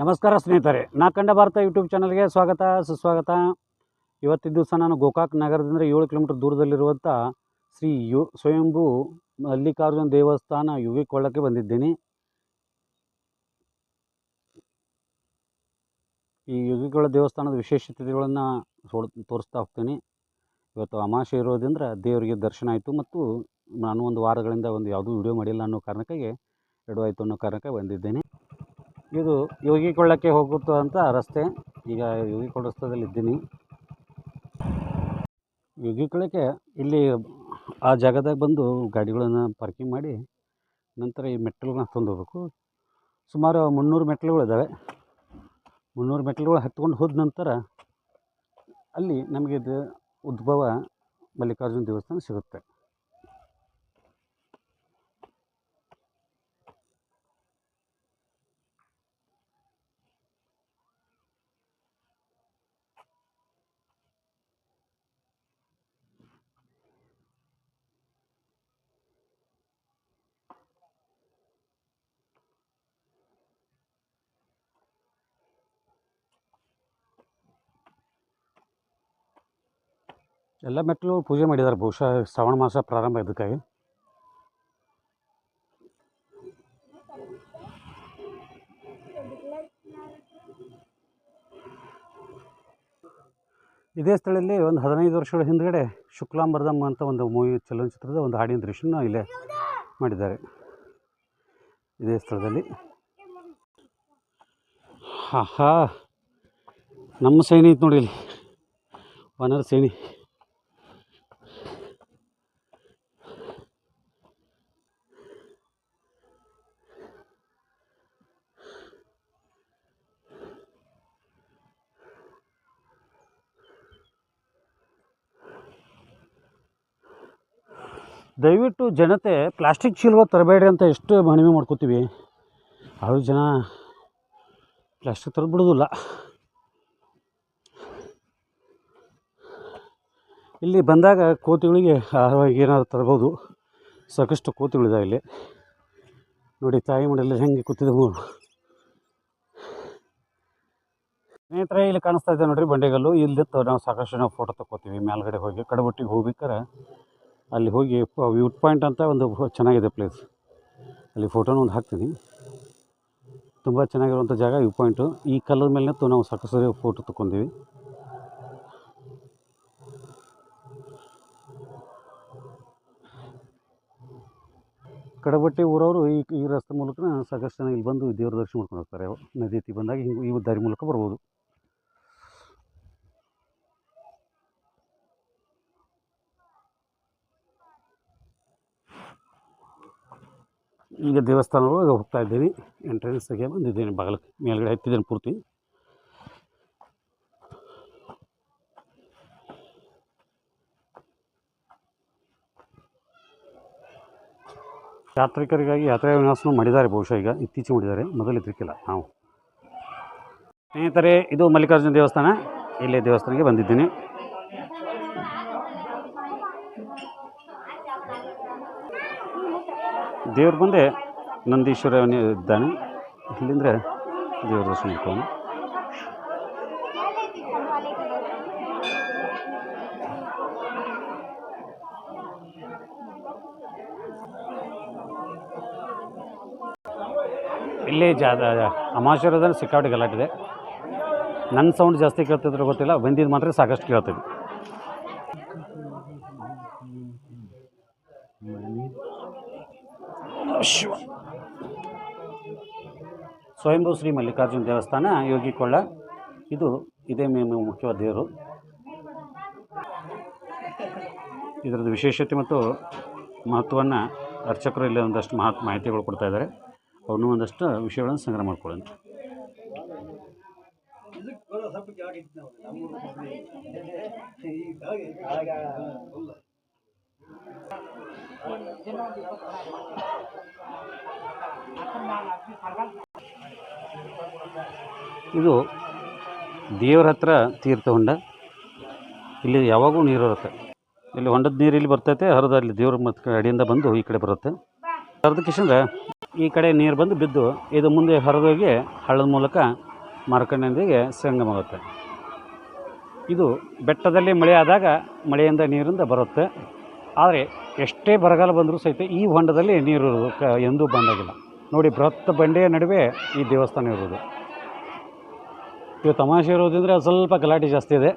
ನಮಸ್ಕಾರ ಸ್ನೇಹಿತರೆ. ನಾ ಕಂಡ ಭಾರತ ಯೂಟ್ಯೂಬ್ ಚಾನಲ್ಗೆ ಸ್ವಾಗತ, ಸುಸ್ವಾಗತ. ಇವತ್ತಿನ ದಿವಸ ನಾನು ಗೋಕಾಕ್ ನಗರದಿಂದ ಏಳು ಕಿಲೋಮೀಟರ್ ದೂರದಲ್ಲಿರುವಂಥ ಶ್ರೀ ಯು, ಸ್ವಯಂಭೂ ಮಲ್ಲಿಕಾರ್ಜುನ ದೇವಸ್ಥಾನ ಯುಗಿಕೊಳ್ಳಕ್ಕೆ ಬಂದಿದ್ದೀನಿ. ಈ ಯುವಿಕೊಳ್ಳ ದೇವಸ್ಥಾನದ ವಿಶೇಷತೆಗಳನ್ನು ತೋರಿಸ್ತಾ ಹೋಗ್ತೀನಿ. ಇವತ್ತು ಅಮಾಶೆ ಇರೋದ್ರಿಂದ ದೇವರಿಗೆ ದರ್ಶನ ಆಯಿತು ಮತ್ತು ನಾನು ಒಂದು ವಾರಗಳಿಂದ ಒಂದು ಯಾವುದೂ ವಿಡಿಯೋ ಮಾಡಿಲ್ಲ ಅನ್ನೋ ಕಾರಣಕ್ಕಾಗಿ, ಎರಡು ಆಯಿತು ಅನ್ನೋ ಕಾರಣಕ್ಕೆ ಬಂದಿದ್ದೇನೆ. ಇದು ಯೋಗಿಕೊಳ್ಳಕ್ಕೆ ಅಂತ ರಸ್ತೆ. ಈಗ ಯೋಗಿಕೊಳ್ಳ ರಸ್ತೆದಲ್ಲಿ ಇದ್ದೀನಿ ಯೋಗಿಕೊಳ್ಳಕ್ಕೆ ಇಲ್ಲಿ ಆ ಜಾಗದಾಗ ಬಂದು ಗಾಡಿಗಳನ್ನು ಪಾರ್ಕಿಂಗ್ ಮಾಡಿ ನಂತರ ಈ ಮೆಟ್ಟಲನ್ನ ಹತ್ಕೊಂಡು ಹೋಗ್ಬೇಕು ಸುಮಾರು ಮುನ್ನೂರು ಮೆಟ್ಟಲುಗಳಿದ್ದಾವೆ ಮುನ್ನೂರು ಮೆಟ್ಟಲುಗಳು ಹತ್ಕೊಂಡು ಹೋದ ನಂತರ ಅಲ್ಲಿ ನಮಗೆ ಇದು ಉದ್ಭವ ಮಲ್ಲಿಕಾರ್ಜುನ ದೇವಸ್ಥಾನ ಸಿಗುತ್ತೆ. ಎಲ್ಲ ಮೆಟ್ಟಲು ಪೂಜೆ ಮಾಡಿದ್ದಾರೆ. ಬಹುಶಃ ಶ್ರಾವಣ ಮಾಸ ಪ್ರಾರಂಭ ಇದಕ್ಕಾಗಿ. ಇದೇ ಸ್ಥಳದಲ್ಲಿ ಒಂದು ಹದಿನೈದು ವರ್ಷಗಳ ಹಿಂದ್ಗಡೆ ಶುಕ್ಲಾಂಬರದಮ್ಮ ಅಂತ ಒಂದು ಮೂವಿ ಚಲನಚಿತ್ರದ ಒಂದು ಹಾಡಿನ ದೃಶ್ಯನ ಇಲ್ಲೇ ಮಾಡಿದ್ದಾರೆ. ಇದೇ ಸ್ಥಳದಲ್ಲಿ. ಹಾ ನಮ್ಮ ಸೈನಿ ಇತ್ತು ನೋಡಿ ಇಲ್ಲಿ. ವಾನರ ಸೇನಿ ದಯವಿಟ್ಟು ಜನತೆ ಪ್ಲಾಸ್ಟಿಕ್ ಚೀಲಗಳು ತರಬೇಡಿ ಅಂತ ಎಷ್ಟು ಮನವಿ ಮಾಡ್ಕೋತೀವಿ. ಆದರೂ ಜನ ಪ್ಲಾಸ್ಟಿಕ್ ತರದು ಬಿಡೋದಿಲ್ಲ. ಇಲ್ಲಿ ಬಂದಾಗ ಕೋತಿಗಳಿಗೆ ಆಹಾರವಾಗಿ ಏನಾದರೂ ತರ್ಬೋದು. ಸಾಕಷ್ಟು ಕೋತಿಗಳಿದಾವೆ ಇಲ್ಲಿ. ನೋಡಿ, ತಾಯಿ ಮನೆಯಲ್ಲಿ ಹೆಂಗೆ ಕೂತಿದ್ದವು ಸ್ನೇಹಿತರೆ, ಇಲ್ಲಿ ಕಾಣಿಸ್ತಾ ಇದೆ ನೋಡಿರಿ ಬಂಡೆಗಲ್ಲು. ಇಲ್ಲಿ ನಾವು ಸಾಕಷ್ಟು ನಾವು ಫೋಟೋ ತಗೋತೀವಿ ಮೇಲ್ಗಡೆ ಹೋಗಿ ಕಡಬಟ್ಟಿಗೆ ಹೋಗ್ಬೇಕಾರೆ ಅಲ್ಲಿ ಹೋಗಿ ವ್ಯೂ ಪಾಯಿಂಟ್ ಅಂತ ಒಂದು ಚೆನ್ನಾಗಿದೆ ಪ್ಲೇಸ್ ಅಲ್ಲಿ ಫೋಟೋನ ಒಂದು ಹಾಕ್ತೀನಿ. ತುಂಬ ಚೆನ್ನಾಗಿರುವಂಥ ಜಾಗ, ವ್ಯೂ ಪಾಯಿಂಟು. ಈ ಕಲ್ಲದ ಮೇಲೆ ನಾವು ಸಾಕಷ್ಟು ಫೋಟೋ ತೊಗೊಂಡಿವಿ ಕಡಬಟ್ಟಿ ಊರವರು ಈ ಈ ರಸ್ತೆ ಮೂಲಕ ಸಾಕಷ್ಟು ಜನ ಇಲ್ಲಿ ಬಂದು ದೇವ್ರ ದರ್ಶನ ಮಾಡ್ಕೊಂಡು ಹೋಗ್ತಾರೆ. ನದಿ ತೀ ಬಂದಾಗ ಹಿಂಗೆ ಈ ದಾರಿ ಮೂಲಕ ಬರ್ಬೋದು. ಈಗ ದೇವಸ್ಥಾನ ಒಳಗೆ ಹೋಗ್ತಾ ಇದ್ದೀನಿ ಎಂಟ್ರೆನ್ಸ್ಗೆ ಬಂದಿದ್ದೀನಿ ಬಾಗಿಲಕ್ಕೆ. ಮೇಲ್ಗಡೆ ಹತ್ತಿದ್ದೇನೆ ಪೂರ್ತಿ. ಯಾತ್ರಿಕರಿಗಾಗಿ ಯಾತ್ರಾ ವಿನ್ಯಾಸನ ಮಾಡಿದ್ದಾರೆ ಬಹುಶಃ ಈಗ. ಇತ್ತೀಚೆಗೆ ಮಾಡಿದ್ದಾರೆ. ಮೊದಲು ಇದ್ರಿಕ್ಕಿಲ್ಲ ನಾವು. ಸ್ನೇಹಿತರೆ, ಇದು ಮಲ್ಲಿಕಾರ್ಜುನ ದೇವಸ್ಥಾನ. ಇಲ್ಲಿ ದೇವಸ್ಥಾನಕ್ಕೆ ಬಂದಿದ್ದೀನಿ. ದೇವ್ರ ಮುಂದೆ ನಂದೀಶ್ವರ ಇದ್ದಾನೆ. ಇಲ್ಲಿಂದ್ರೆ ದೇವ್ರ ದರ್ಶನ ಇಲ್ಲಿ ಜಾದ ಅಮಾಶ್ವರದಲ್ಲಿ ಸಿಕ್ಕಾಪಟ್ಟೆ ಗಲಾಟಿದೆ ನನ್ನ ಸೌಂಡ್ ಜಾಸ್ತಿ ಕೇಳ್ತಿದ್ರು ಗೊತ್ತಿಲ್ಲ ಬಂದಿದ್ದು ಮಾತ್ರ ಸಾಕಷ್ಟು ಕೇಳ್ತಿದ್ದೆ ಶಿವ. ಸ್ವಯಂಭೂ ಶ್ರೀ ಮಲ್ಲಿಕಾರ್ಜುನ ದೇವಸ್ಥಾನ ಯೋಗಿಕೊಳ್ಳ. ಇದು ಇದೇ ಮೇ ಮುಖ್ಯವಾದ ದೇವರು. ಇದರದ್ದು ವಿಶೇಷತೆ ಮತ್ತು ಮಹತ್ವವನ್ನು ಅರ್ಚಕರು ಇಲ್ಲಿ ಒಂದಷ್ಟು ಮಹತ್ ಮಾಹಿತಿಗಳು ಕೊಡ್ತಾ ಇದ್ದಾರೆ. ಅವನು ಒಂದಷ್ಟು ವಿಷಯಗಳನ್ನು ಸಂಗ್ರಹ ಮಾಡ್ಕೊಳ್ಳೋಣ. ಇದು ದೇವರ ಹತ್ರ ತೀರ್ಥ ಹೊಂಡ. ಇಲ್ಲಿ ಯಾವಾಗೂ ನೀರು ಇರುತ್ತೆ. ಇಲ್ಲಿ ಹೊಂಡದ ನೀರು ಇಲ್ಲಿ ಬರ್ತೈತೆ, ಹರಿದ ಅಲ್ಲಿ ದೇವ್ರ ಮತ್ತು ಅಡಿಯಿಂದ ಬಂದು ಈ ಕಡೆ ಬರುತ್ತೆ. ಹರಿದ ಈ ಕಡೆ ನೀರು ಬಂದು ಬಿದ್ದು, ಇದು ಮುಂದೆ ಹರಿದೋಗಿ ಹಳ್ಳದ ಮೂಲಕ ಮಾರ್ಕಂಡಿಗೆ ಸಂಗಮ ಆಗುತ್ತೆ ಇದು ಬೆಟ್ಟದಲ್ಲಿ ಮಳೆ ಆದಾಗ ಮಳೆಯಿಂದ ನೀರಿಂದ ಬರುತ್ತೆ. ಆದರೆ ಎಷ್ಟೇ ಬರಗಾಲ ಬಂದರೂ ಸಹಿತ ಈ ಹೊಂಡದಲ್ಲಿ ನೀರು ಇರೋದು ಕ ಎಂದೂ ಬಂದಾಗಿಲ್ಲ. ನೋಡಿ ಬೃಹತ್ ಬಂಡೆಯ ನಡುವೆ ಈ ದೇವಸ್ಥಾನ ಇರೋದು. ಇವು ತಮಾಷೆ ಇರೋದ್ರಿಂದ ಸ್ವಲ್ಪ ಗಲಾಟೆ ಜಾಸ್ತಿ ಇದೆ.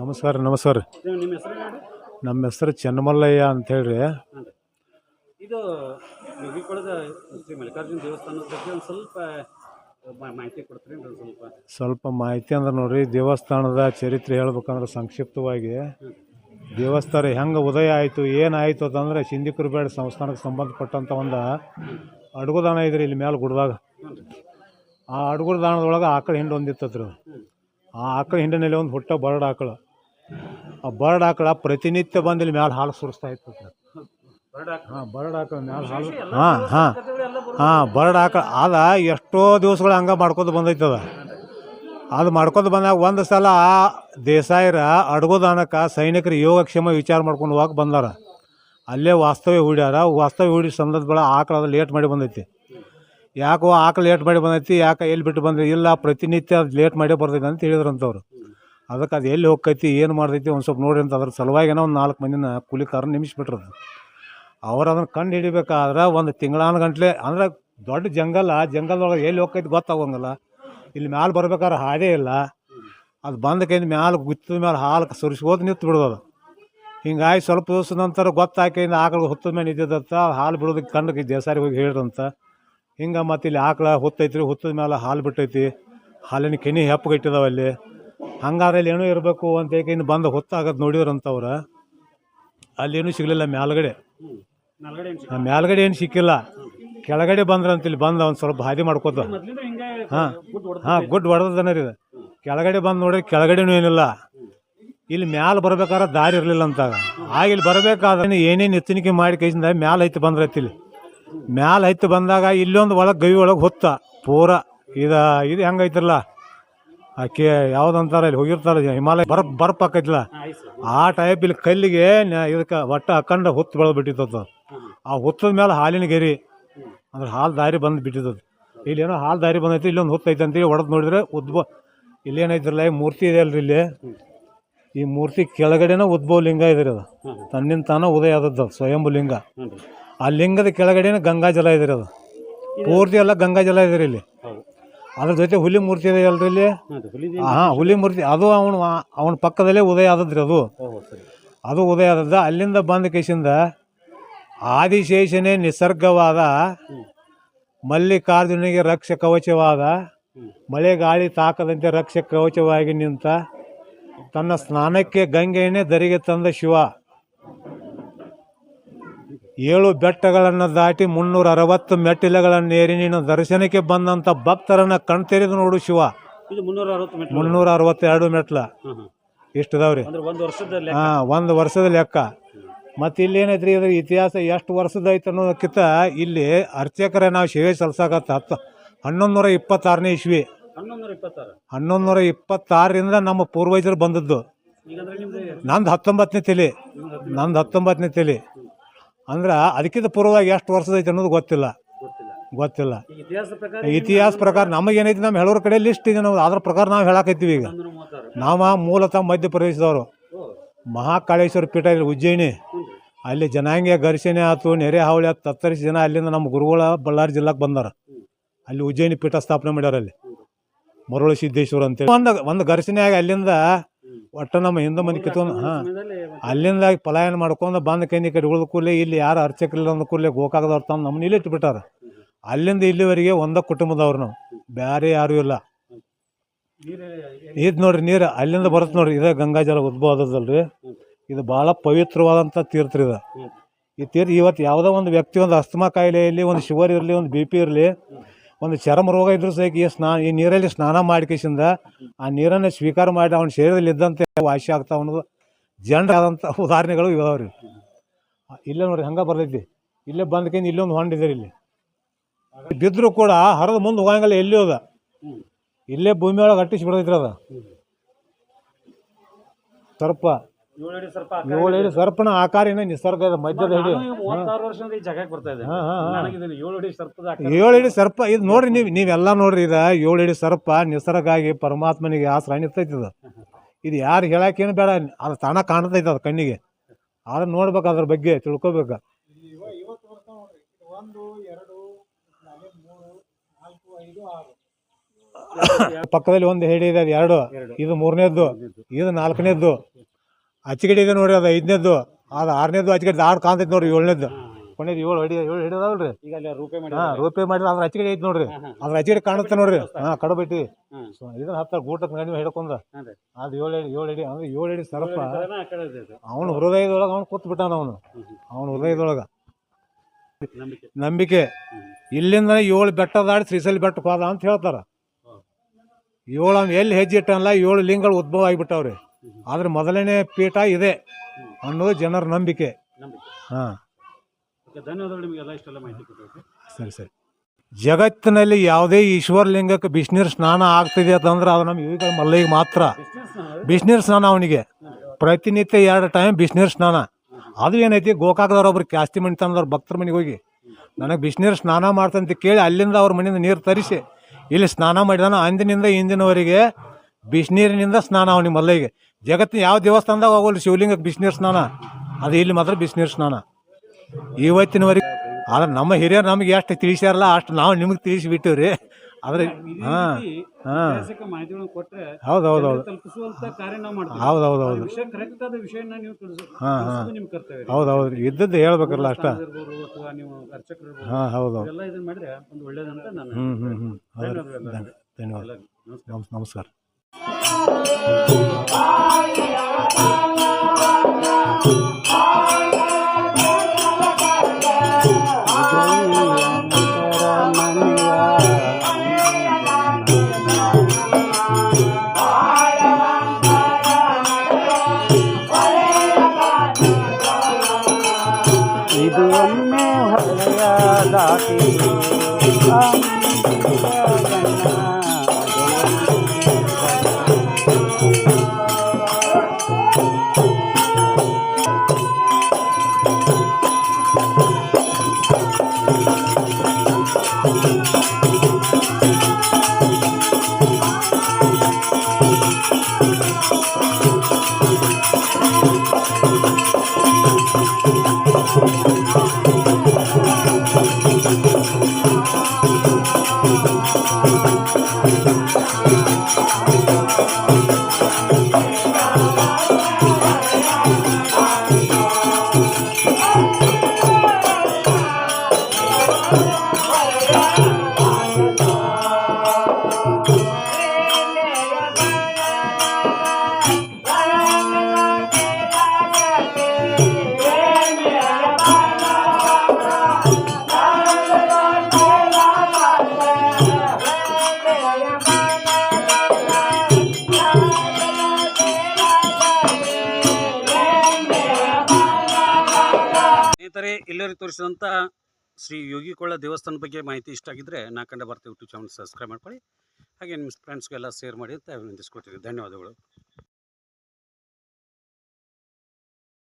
ನಮಸ್ಕಾರ ನಮಸ್ಕಾರ. ನಿಮ್ಮ ಹೆಸರು ನಮ್ಮ ಹೆಸರು ಚೆನ್ನಮಲ್ಲಯ್ಯ ಅಂತ ಹೇಳ್ರಿ. ಇದು ಮುಗಿಕೊಳದ ಶ್ರೀ ಮಲ್ಲಿಕಾರ್ಜುನ ದೇವಸ್ಥಾನದ ಬಗ್ಗೆ ಒಂದು ಸ್ವಲ್ಪ ಮಾಹಿತಿ ಕೊಡ್ತೀರಿ ಸ್ವಲ್ಪ. ಸ್ವಲ್ಪ ಮಾಹಿತಿ ಅಂದ್ರೆ ನೋಡ್ರಿ, ದೇವಸ್ಥಾನದ ಚರಿತ್ರೆ ಹೇಳ್ಬೇಕಂದ್ರೆ ಸಂಕ್ಷಿಪ್ತವಾಗಿ, ದೇವಸ್ಥಾನ ಹೆಂಗೆ ಉದಯ ಆಯಿತು ಏನಾಯಿತು ಅಂತಂದ್ರೆ ಸಿಂಧಿಕುರುಬೇಡ ಸಂಸ್ಥಾನಕ್ಕೆ ಸಂಬಂಧಪಟ್ಟಂಥ ಒಂದು ಅಡುಗುದಾನ ಇದ್ರಿ ಇಲ್ಲಿ ಮೇಲೆ ಗುಡ್ದಾಗ ಆ ಅಡುಗುದಾನದೊಳಗೆ ಆಕಳ ಹಿಂಡು ಒಂದಿತ್ತತ್ರಿ ಆ ಆಕಳ ಹಿಂಡಿನಲ್ಲಿ ಒಂದು ಹುಟ್ಟ ಬರ್ಡ್ ಆಕಳ. ಆ ಬರ್ಡ್ ಆಕಳ ಪ್ರತಿನಿತ್ಯ ಬಂದು ಇಲ್ಲಿ ಮ್ಯಾಲೆ ಹಾಲು ಸುರಿಸ್ತಾ ಇತ್ತು ಹಾಂ ಬರ್ಡ್ ಮ್ಯಾಲೆ ಹಾಲು ಹಾಂ ಹಾಂ ಹಾಂ ಬರಡ್ ಆಕಳ ಅದ ಎಷ್ಟೋ ದಿವಸಗಳು ಹಂಗೆ ಮಾಡ್ಕೊತ ಬಂದೈತದ. ಅದು ಮಾಡ್ಕೊತ ಬಂದಾಗ ಒಂದು ಸಲ ದೇಸಾಯಿರ ಅಡ್ಗೋದಾನಕ್ಕೆ ಸೈನಿಕರು ಯೋಗಕ್ಷೇಮ ವಿಚಾರ ಮಾಡ್ಕೊಂಡು ಹೋಗಕ್ಕೆ ಬಂದಾರ. ಅಲ್ಲೇ ವಾಸ್ತವ್ಯ ಹೂಡ್ಯಾರ. ವಾಸ್ತವ್ಯ ಹೂಡಿ ಸಂದರ್ಭಗಳ ಆಕಳ ಅದು ಲೇಟ್ ಮಾಡಿ ಬಂದೈತಿ. ಯಾಕೋ ಆಕಳು ಲೇಟ್ ಮಾಡಿ ಬಂದೈತಿ ಯಾಕೆ ಎಲ್ಲಿ ಬಿಟ್ಟು ಬಂದ್ರಿ? ಇಲ್ಲ ಪ್ರತಿನಿತ್ಯ ಅದು ಲೇಟ್ ಮಾಡೇ ಬರ್ತೈತೆ ಅಂತ ಹೇಳಿದ್ರಂತವ್ರು. ಅದಕ್ಕೆ ಅದು ಎಲ್ಲಿ ಹೋಗ್ತೈತಿ ಏನು ಮಾಡ್ತೈತಿ ಒಂದು ಸ್ವಲ್ಪ ನೋಡಿ ಅಂತ ಅದ್ರ ಸಲುವಾಗಿನ ಒಂದು ನಾಲ್ಕು ಮಂದಿನ ಕೂಲಿಕಾರನ ನಿಮಿಸ್ಬಿಟ್ರದು. ಅವ್ರು ಅದನ್ನು ಕಂಡು ಹಿಡಿಬೇಕಾದ್ರೆ ಒಂದು ತಿಂಗಳಾನ ಗಂಟ್ಲೆ, ಅಂದ್ರೆ ದೊಡ್ಡ ಜಂಗಲ್ ಜಂಗಲ್ದೊಳಗೆ ಎಲ್ಲಿ ಹೋಗ್ತೈತಿ ಗೊತ್ತಾಗೋಂಗಿಲ್ಲ. ಇಲ್ಲಿ ಮ್ಯಾಲೆ ಬರ್ಬೇಕಾದ್ರೆ ಹಾದೇ ಇಲ್ಲ. ಅದು ಬಂದಕೈಂದ ಮ್ಯಾಲೆ ಗುತ್ತದ ಮೇಲೆ ಹಾಲು ಸುರಿಸ್ಕೋತ ನಿಂತು ಬಿಡೋದು ಹಿಂಗಾಗಿ ಸ್ವಲ್ಪ ದಿವಸ ನಂತರ ಗೊತ್ತಾಕಿಂದ ಆಕಳ ಹುತ್ತದ ಮೇಲೆ ನಿಂತಿದ್ದತ್ತ ಹಾಲು ಬಿಡೋದಕ್ಕೆ ಕಂಡಕ್ಕೆ ದೇಸಾರಿ ಹೋಗಿ ಹೇಳಿದಂತ. ಹಿಂಗೆ ಮತ್ತು ಇಲ್ಲಿ ಆಕಳ ಹುತ್ತೈತ್ರಿ, ಹುತ್ತದ ಮೇಲೆ ಹಾಲು ಬಿಟ್ಟೈತಿ. ಹಾಲಿನ ಕೆನಿ ಹೆಪ್ಪಗಟ್ಟಿದಾವ ಅಲ್ಲಿ. ಹಂಗಾದ್ರೆ ಇಲ್ಲಿ ಏನೋ ಇರಬೇಕು ಅಂತ ಇನ್ನು ಬಂದು ಹೊತ್ತಾಗದು ನೋಡಿದ್ರಂತವ್ರು ಅಲ್ಲೇನೂ ಸಿಗಲಿಲ್ಲ ಮ್ಯಾಲ್ಗಡೆ. ಮ್ಯಾಲ್ಗಡೆ ಏನು ಸಿಕ್ಕಿಲ್ಲ. ಕೆಳಗಡೆ ಬಂದ್ರಂತ ಇಲ್ಲಿ ಬಂದು ಒಂದು ಸ್ವಲ್ಪ ಹಾದಿ ಮಾಡ್ಕೋತ. ಹಾಂ. ಹಾಂ ಗುಡ್ ಹೊಡೆದನ ರೀ ಇದು. ಕೆಳಗಡೆ ಬಂದು ನೋಡ್ರಿ ಕೆಳಗಡೆನೂ ಏನಿಲ್ಲ. ಇಲ್ಲಿ ಮ್ಯಾಲ ಬರ್ಬೇಕಾದ್ರೆ ದಾರಿ ಇರಲಿಲ್ಲ ಅಂತ. ಆಗ ಇಲ್ಲಿ ಬರಬೇಕಾದ್ರೆ ಏನೇನು ಎತ್ತನಿಕೆ ಮಾಡಿ ಕೈಸಿಂದ ಮ್ಯಾಲ ಐತಿ ಬಂದ್ರೈತಿ ಇಲ್ಲಿ. ಮ್ಯಾಲ ಐತಿ ಬಂದಾಗ ಇಲ್ಲೊಂದು ಒಳಗೆ ಗವಿ ಒಳಗೆ ಹೊತ್ತ ಪೂರ. ಇದು ಇದು ಹೆಂಗೈತಿರಲ್ಲ ಆಕೆ ಯಾವ್ದಂತಾರ ಇಲ್ಲಿ ಹೋಗಿರ್ತಾರ ಹಿಮಾಲಯ ಬರ್ಫ್ ಬರ್ಪ್ ಹಾಕೈತಿಲ್ಲ ಆ ಟೈಪ್ ಇಲ್ಲಿ ಕಲ್ಲಿಗೆ ಇದಕ್ಕೆ ಒಟ್ಟ ಅಖಂಡ ಹುತ್ತು ಬೆಳೆದ್ಬಿಟ್ಟಿತ್ತು ಆ ಹುತ್ತದ ಮೇಲೆ ಹಾಲಿನ ಗೆರಿ ಅಂದ್ರೆ ಹಾಲು ದಾರಿ ಬಂದು ಬಿಟ್ಟಿದ್ದದು. ಇಲ್ಲಿ ಏನೋ ಹಾಲು ದಾರಿ ಬಂದೈತಿ ಇಲ್ಲೊಂದು ಹೊತ್ತು ಐತೆ ಅಂತೇಳಿ ಹೊಡೆದು ನೋಡಿದ್ರೆ ಉದ್ಭವ. ಇಲ್ಲಿ ಏನೈತಿರಲ್ಲ ಈ ಮೂರ್ತಿ ಇದೆ ಅಲ್ರಿ ಇಲ್ಲಿ. ಈ ಮೂರ್ತಿ ಕೆಳಗಡೆನ ಉದ್ಭವ ಲಿಂಗ ಇದ್ರಿ ಅದು. ತನ್ನಿಂದ ತಾನ ಉದಯ ಆದದ್ದು ಸ್ವಯಂಭು ಲಿಂಗ. ಆ ಲಿಂಗದ ಕೆಳಗಡೆನ ಗಂಗಾ ಜಲ ಇದ್ರಿ ಅದು. ಪೂರ್ತಿ ಎಲ್ಲ ಗಂಗಾ ಜಲ ಇದ್ರಿ ಇಲ್ಲಿ. ಅದ್ರ ಜೊತೆ ಹುಲಿ ಮೂರ್ತಿ ಇದೆ ಅಲ್ರಿ ಇಲ್ಲಿ? ಹಾಂ ಹುಲಿ ಮೂರ್ತಿ. ಅದು ಅವನು ಅವನ ಪಕ್ಕದಲ್ಲೇ ಉದಯ ಆದದ್ರಿ ಅದು. ಅದು ಉದಯ ಆದದ್ದ. ಅಲ್ಲಿಂದ ಬಂದ ಕೇಶಿಂದ ಆದಿಶೇಷನೇ ನಿಸರ್ಗವಾದ ಮಲ್ಲಿಕಾರ್ಜುನಿಗೆ ರಕ್ಷ ಕವಚವಾದ ಮಳೆ ಗಾಳಿ ತಾಕದಂತೆ ರಕ್ಷ ಕವಚವಾಗಿ ನಿಂತ ತನ್ನ ಸ್ನಾನಕ್ಕೆ ಗಂಗೆಯನ್ನೇ ದರಿಗೆ ತಂದ ಶಿವ. ಏಳು ಬೆಟ್ಟಗಳನ್ನು ದಾಟಿ ಮುನ್ನೂರ ಅರವತ್ತು ಮೆಟ್ಟಿಲುಗಳನ್ನೇರಿ ನೀನು ದರ್ಶನಕ್ಕೆ ಬಂದಂಥ ಭಕ್ತರನ್ನ ಕಣ್ತೆರೆದು ನೋಡು ಶಿವ. ಇದು ಮುನ್ನೂರ ಅರವತ್ತು ಮುನ್ನೂರ ಅರವತ್ತೆರಡು ಮೆಟ್ಲ. ಇಷ್ಟು ಅಂದ್ರೆ ಒಂದು ವರ್ಷದಲ್ಲಿ ಹಾಂ ಒಂದು ವರ್ಷದ ಲೆಕ್ಕ. ಮತ್ತು ಇಲ್ಲಿ ಏನೈತ್ರಿ ಇದ್ರ ಇತಿಹಾಸ ಎಷ್ಟು ವರ್ಷದ ಐತೆ ಅನ್ನೋದಕ್ಕಿಂತ ಇಲ್ಲಿ ಅರ್ಚಕರ ನಾವು ಸೇವೆ ಸಲ್ಸಾಕತ್ತ ಹತ್ತು ಹನ್ನೊಂದು ನೂರ ಇಪ್ಪತ್ತಾರನೇ ಇಸ್ವಿ. ಹನ್ನೊಂದು ನೂರ ಇಪ್ಪತ್ತಾರು. ಹನ್ನೊಂದು ನೂರ ಇಪ್ಪತ್ತಾರರಿಂದ ನಮ್ಮ ಪೂರ್ವಜರು ಬಂದದ್ದು. ನಿಮ್ದು ನಂದು ಹತ್ತೊಂಬತ್ತನೇ ತಲೆ. ನಂದು ಹತ್ತೊಂಬತ್ತನೇ ತಲೆ. ಅಂದ್ರೆ ಅದಕ್ಕಿಂತ ಪೂರ್ವವಾಗಿ ಎಷ್ಟು ವರ್ಷದ ಐತೆ ಅನ್ನೋದು ಗೊತ್ತಿಲ್ಲ. ಗೊತ್ತಿಲ್ಲ. ಇತಿಹಾಸ ಪ್ರಕಾರ ನಮಗೇನೈತಿ ನಮ್ಮ ಹೇಳೋರ ಕಡೆ ಲಿಸ್ಟ್ ಇದೆ ನಾವು ಅದ್ರ ಪ್ರಕಾರ ನಾವು ಹೇಳಾಕೈತೀವಿ ಈಗ. ನಾವು ಮೂಲತಃ ಮಧ್ಯಪ್ರದೇಶದವರು. ಮಹಾಕಾಳೇಶ್ವರ ಪೀಠ ಇಲ್ಲಿ ಉಜ್ಜಯಿನಿ. ಅಲ್ಲಿ ಜನಾಂಗೀಯ ಘರ್ಷಣೆ ಆಯ್ತು ನೆರೆ ಹಾವಳಿ ಆಯ್ತು ತತ್ತರಿಸಿ ಜನ ಅಲ್ಲಿಂದ ನಮ್ಮ ಗುರುಗಳ ಬಳ್ಳಾರಿ ಜಿಲ್ಲಾಕ್ ಬಂದಾರ. ಅಲ್ಲಿ ಉಜ್ಜಯಿನಿ ಪೀಠ ಸ್ಥಾಪನೆ ಮಾಡ್ಯಾರ ಅಲ್ಲಿ. ಮರುಳು ಸಿದ್ದೇಶ್ವರ ಅಂತೇಳಿ. ಒಂದು ಒಂದು ಘರ್ಷಣೆ ಆಗಿ ಅಲ್ಲಿಂದ ಒಟ್ಟು ನಮ್ಮ ಹಿಂದೂ ಮಂದಿ ಕಿತ್ಕೊಂಡು ಹಾಂ. ಅಲ್ಲಿಂದ ಪಲಾಯನ ಮಾಡ್ಕೊಂಡು ಬಂದ ಕೈನಿ ಕಡೆ ಉಳಿದ ಕೂಡಲೇ ಇಲ್ಲಿ ಯಾರು ಅರ್ಚಕರಿಲ್ಲ ಅಂದ ಕೂಡಲೇ ಗೋಕಾಗದವ್ರು ತಂದು ನಮ್ಮನ್ನ ಇಲ್ಲಿ ಇಟ್ಬಿಟ್ಟಾರ. ಅಲ್ಲಿಂದ ಇಲ್ಲಿವರೆಗೆ ಒಂದ ಕುಟುಂಬದವ್ರು ನಾವು. ಬೇರೆ ಯಾರೂ ಇಲ್ಲ. ಇದು ನೋಡ್ರಿ ನೀರು ಅಲ್ಲಿಂದ ಬರುತ್ತೆ ನೋಡ್ರಿ ಇದೇ ಗಂಗಾ ಜಲ ಉದ್ಭವ ಆದದಲ್ರಿ ಇದು ಭಾಳ ಪವಿತ್ರವಾದಂಥ ತೀರ್ಥ ಇದು. ಈ ತೀರ್ಥ ಇವತ್ತು ಯಾವುದೋ ಒಂದು ವ್ಯಕ್ತಿ ಒಂದು ಅಸ್ತಮಾ ಕಾಯಿಲೆ ಇರಲಿ ಒಂದು ಶುಗರ್ ಇರಲಿ ಒಂದು ಬಿ ಪಿ ಇರಲಿ ಒಂದು ಚರ್ಮ ರೋಗ ಇದ್ರೂ ಸಹ ಈ ಸ್ನಾನ ಈ ನೀರಲ್ಲಿ ಸ್ನಾನ ಮಾಡಿಕೆಸಿಂದ ಆ ನೀರನ್ನು ಸ್ವೀಕಾರ ಮಾಡಿ ಅವನ ಶರೀರದಲ್ಲಿ ಇದ್ದಂತೆ ವಾಸಿ ಆಗ್ತಾ ಅನ್ನೋದು ಜನರಾದಂಥ ಉದಾಹರಣೆಗಳು ಇದಾವೆ ಇಲ್ಲೇ ನೋಡ್ರಿ, ಹಂಗೆ ಬರ್ತೈತಿ ಇಲ್ಲೇ ಬಂದ್ಕೇನು ಇಲ್ಲೊಂದು ಹೊಂಡಿದ್ರಿ ಇಲ್ಲಿ. ಬಿದ್ದರೂ ಕೂಡ ಹರದ ಮುಂದೆ ಹೋಗಂಗಿಲ್ಲ, ಎಲ್ಲಿ ಹೋದ? ಇಲ್ಲೇ ಭೂಮಿಯೊಳಗೆ ಅಟ್ಟಿಸಿ ಬಿಡ್ತೈತ್ರಿ ಅದ. ಸರ್ಪ ಏಳು ಸರ್ಪ ಏಳು ಸರ್ಪನ ಆಕಾರಿನ ನಿಸರ್ಗದ ಮಧ್ಯದ ಹಿಡಿ ಮೂವತ್ತಾರು ವರ್ಷದಿಂದ ಈ ಜಾಗಕ್ಕೆ ಬರ್ತಾ ಇದೆ ಹಾ, ಹಾ, ಹಾ. ನನಗಿದನ್ನು ಏಳು ಅಡಿ ಸರ್ಪದ ಏಳು ಅಡಿ ಸರ್ಪ ಇದು ನೋಡ್ರಿ ನೀವು ನೀವೆಲ್ಲ ನೋಡ್ರಿ ಇದ ಏಳು ಅಡಿ ಸರ್ಪ ನಿಸರ್ಗಾಗಿ ಪರಮಾತ್ಮನಿಗೆ ಆಸರ ನಿರ್ತೈತಿ ಇದು ಇದು ಯಾರು ಹೇಳಕ್ಕೇನು ಬೇಡ ಅದು ತಾಣ ಕಾಣ್ತೈತೆ ಅದು ಕಣ್ಣಿಗೆ. ಅದ್ರ ನೋಡ್ಬೇಕು ಅದ್ರ ಬಗ್ಗೆ ತಿಳ್ಕೊಬೇಕು. ಪಕ್ಕದಲ್ಲಿ ಒಂದು ಹೇಡಿ ಇದೆ ಅದು ಎರಡು. ಇದು ಮೂರನೇದ್ದು. ಇದು ನಾಲ್ಕನೇದ್ದು. ಅಚ್ಚಗಡಿ ಇದೆ ನೋಡ್ರಿ ಅದು ಐದನೇದ್ದು ಅದು ಆರನೇದ್ದು ಅಚ್ಚಗಡಿ ಆರು ಕಾಣ್ತೈತೆ ನೋಡ್ರಿ ಏಳನೇದ್ದು. ಕೊನೆದು ಏಳು ಹಿಡಿ ಏಳು ಹಿಡಿದಾವಲ್ರಿ? ಈಗ ಅಲ್ಲಿ ರೂಪಾಯಿ ಮಾಡಿ ಹಾ ರೂಪಾಯಿ ಮಾಡಿದ್ರೆ ಅದ್ರ ಅಚ್ಚಗಡಿ ಐತಿ ನೋಡ್ರಿ. ಅದ್ರ ಅಚ್ಚಗಡಿ ಕಾಣುತ್ತೆ ನೋಡ್ರಿ. ಹಾ. ಕಡಬಿಟ್ಟಿ. ಇದನ್ನ ಹತ್ತ ಗೂಟಕ್ಕೆ ಗಂಡಿ ಹಿಡ್ಕೊಂಡ. ಅದೇ. ಏಳು ಹಿಡಿ ಏಳು ಹಿಡಿ ಅಂದ್ರೆ ಏಳು ಹಿಡಿ ಸರಪ್ಪ. ಅವನು ಹೃದಯದೊಳಗೆ ಅವ್ನು ಕೂತ್ ಬಿಟ್ಟಾನ ಅವನು. ಅವನ ಹೃದಯದೊಳಗ. ನಂಬಿಕೆ. ಇಲ್ಲಿಂದ ಏಳು ಬೆಟ್ಟದಾಡಿ ದಾಡಿ ಶ್ರೀಶೈಲ ಬೆಟ್ಟಕ್ಕೆ ಹೋದ ಅಂತ ಹೇಳ್ತಾರ. ಏಳು ಅವ್ನು ಎಲ್ಲಿ ಹೆಜ್ಜೆ ಇಟ್ಟಲ್ಲ ಏಳು ಲಿಂಗಗಳು ಉದ್ಭವ ಆಗಿಬಿಟ್ಟವ್ರಿ. ಆದ್ರೆ ಮೊದಲನೇ ಪೀಠ ಇದೆ. ಅನ್ನೋದು ಜನರ ನಂಬಿಕೆ. ಹಾಂ ಹಾ. ಓಕೆ ಧನ್ಯವಾದಗಳು. ನಿಮಗೆಲ್ಲ ಇಷ್ಟೆಲ್ಲ ಮಾಹಿತಿ ಕೊಟ್ಟಿದ್ದಕ್ಕೆ. ಸರಿ ಸರಿ. ಜಗತ್ತಿನಲ್ಲಿ ಯಾವುದೇ ಈಶ್ವರ ಲಿಂಗಕ್ಕೆ ಬಿಸಿನೀರು ಸ್ನಾನ ಆಗ್ತಿದೆ ಅಂತಂದ್ರೆ ಅದು ನಮ್ಮ ಯುವಕ ಮಲ್ಲಿಗೆ ಮಾತ್ರ. ಬಿಸಿನೀರು ಸ್ನಾನ ಅವನಿಗೆ. ಪ್ರತಿನಿತ್ಯ ಎರಡು ಟೈಮ್ ಬಿಸಿನೀರು ಸ್ನಾನ. ಅದು ಏನೈತಿ ಗೋಕಾಕದವ್ರು ಒಬ್ರು ಕ್ಯಾಸ್ತಿ ಮನೆ ತಂದವ್ರು ಭಕ್ತರ ಮನೆಗೆ ಹೋಗಿ ನನಗೆ ಬಿಸಿನೀರು ಸ್ನಾನ ಮಾಡ್ತಂತ ಕೇಳಿ ಅಲ್ಲಿಂದ ಅವ್ರ ಮನೆಯಿಂದ ನೀರು ತರಿಸಿ ಇಲ್ಲಿ ಸ್ನಾನ ಮಾಡಿದಾನ ಅಂದಿನಿಂದ ಇಂದಿನವರೆಗೆ ಬಿಸಿನೀರಿನಿಂದ ಸ್ನಾನ ಅವನಿಗೆ ಮಲ್ಲಯ್ಯಗೆ. ಜಗತ್ತಿನ ಯಾವ ದೇವಸ್ಥಾನದಾಗ ಹೋಗಲ್ಲ ಶಿವಲಿಂಗಕ್ಕೆ ಬಿಸಿನೀರು ಸ್ನಾನ ಅದು ಇಲ್ಲಿ ಮಾತ್ರ ಬಿಸಿನೀರು ಸ್ನಾನ ಇವತ್ತಿನವರೆಗೆ ಆದ್ರೆ ನಮ್ಮ ಹಿರಿಯರು ನಮಗೆ ಎಷ್ಟು ತಿಳಿಸ್ಯಾರಲ್ಲ ಅಷ್ಟು ನಾವು ನಿಮಗೆ ತಿಳಿಸಿಬಿಟ್ಟಿವ್ರಿ. ಆದ್ರೆ ಹಾಂ ಹಾಂ. ಹೌದು ಹೌದು ಹೌದು ಹೌದು ಹೌದು ಹೌದು ಹಾಂ ಹಾಂ ಹೌದು ಹೌದು ಇದ್ದದ್ದು ಹೇಳ್ಬೇಕಲ್ಲ ಅಷ್ಟ ಹಾಂ ಹೌದು ಹೌದು ಹ್ಞೂ ಹ್ಞೂ ಹ್ಞೂ ಧನ್ಯವಾದ. ನಮಸ್ಕಾರ. ನಮಸ್ ನಮಸ್ಕಾರ ಸ್ನೇಹಿತರೆ ಇಲ್ಲಿವರೆಗೆ ತೋರಿಸಿದಂಥ ಶ್ರೀ ಯೋಗಿಕೊಳ್ಳ ದೇವಸ್ಥಾನ ಬಗ್ಗೆ ಮಾಹಿತಿ ಇಷ್ಟ ಆಗಿದ್ದರೆ ನಾ ಕಂಡ ಬರ್ತೀವಿ ಯೂಟ್ಯೂಬ್ ಚಾನಲ್ ಸಬ್ಸ್ಕ್ರೈಬ್ ಮಾಡ್ಕೊಳ್ಳಿ. ಹಾಗೆ ನಿಮ್ಮ ಫ್ರೆಂಡ್ಸ್ಗೆಲ್ಲ ಶೇರ್ ಮಾಡಿ ಅಂತ ವಿನಂತಿಸ್ಕೊಳ್ತೀವಿ ಧನ್ಯವಾದಗಳು.